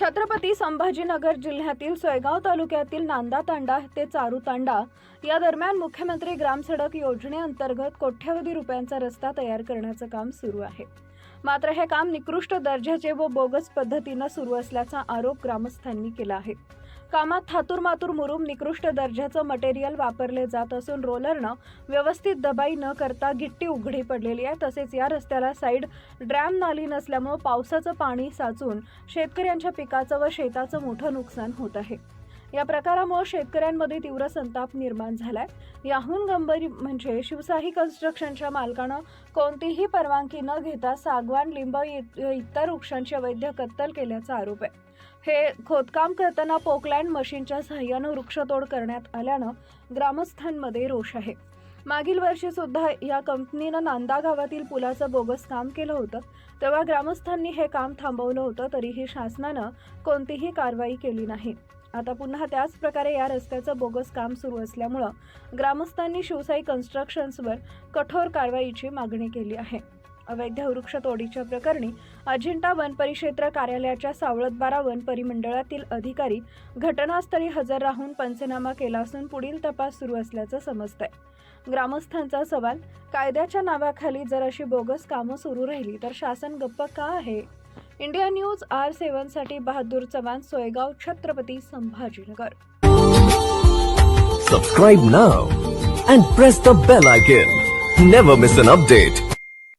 छत्रपती संभाजीनगर जिल्ह्यातील सोयगाव तालुक्यातील नांदा तांडा ते चारू तांडा या दरम्यान मुख्यमंत्री ग्रामसडक योजनेअंतर्गत कोट्यवधी रुपयांचा रस्ता तयार करण्याचं काम सुरू आहे. मात्र हे काम निकृष्ट दर्जाचे व बोगस पद्धतीनं सुरू असल्याचा आरोप ग्रामस्थांनी केला आहे. कामात थातूरमातूर मुरुम निकृष्ट दर्जाचं मटेरियल वापरले जात असून रोलरनं व्यवस्थित दबाई न करता गिट्टी उघडी पडलेली आहे. तसेच या रस्त्याला साईड ड्रॅम नाली नसल्यामुळं पावसाचं पाणी साचून शेतकऱ्यांच्या पिकाचं व शेताचं मोठं नुकसान होत आहे. या प्रकारामुळे शेतकऱ्यांमध्ये तीव्र संताप निर्माण झालाय. याहून गंभीर म्हणजे शिवशाही कन्स्ट्रक्शनच्या मालकानं कोणतीही परवानगी न घेता सागवान लिंब इ- इतर वृक्षांची अवैध कत्तल केल्याचा आरोप आहे. हे खोदकाम करताना पोकलँड मशीनच्या सहाय्यानं वृक्षतोड करण्यात आल्यानं ग्रामस्थांमध्ये रोष आहे. मागील वर्षी सुद्धा या कंपनीनं नांदा गावातील पुलाचं बोगस काम केलं होतं. तेव्हा ग्रामस्थांनी हे काम थांबवलं होतं तरीही शासनानं कोणतीही कारवाई केली नाही. आता पुन्हा त्याच प्रकारे या रस्त्याचं बोगस काम सुरू असल्यामुळं ग्रामस्थांनी शिवसाई कन्स्ट्रक्शन्सवर कठोर कारवाईची मागणी केली आहे. अवैध वृक्षतोडीच्या प्रकरणी अजिंठा वन परिक्षेत्र कार्यालयाच्या सावळतबारा वन परिमंडळातील अधिकारी घटनास्थळी हजर राहून पंचनामा केला असून पुढील तपास सुरू असल्याचं समजतंय. ग्रामस्थांचा सवाल कायद्याच्या नावाखाली जर अशी बोगस कामं सुरू राहिली तर शासन गप्प का आहे? India news R सेव्हनसाठी Bahadur Chavan Soygaon Chhatrapati Sambhajinagar. Subscribe now and press the bell icon never miss an update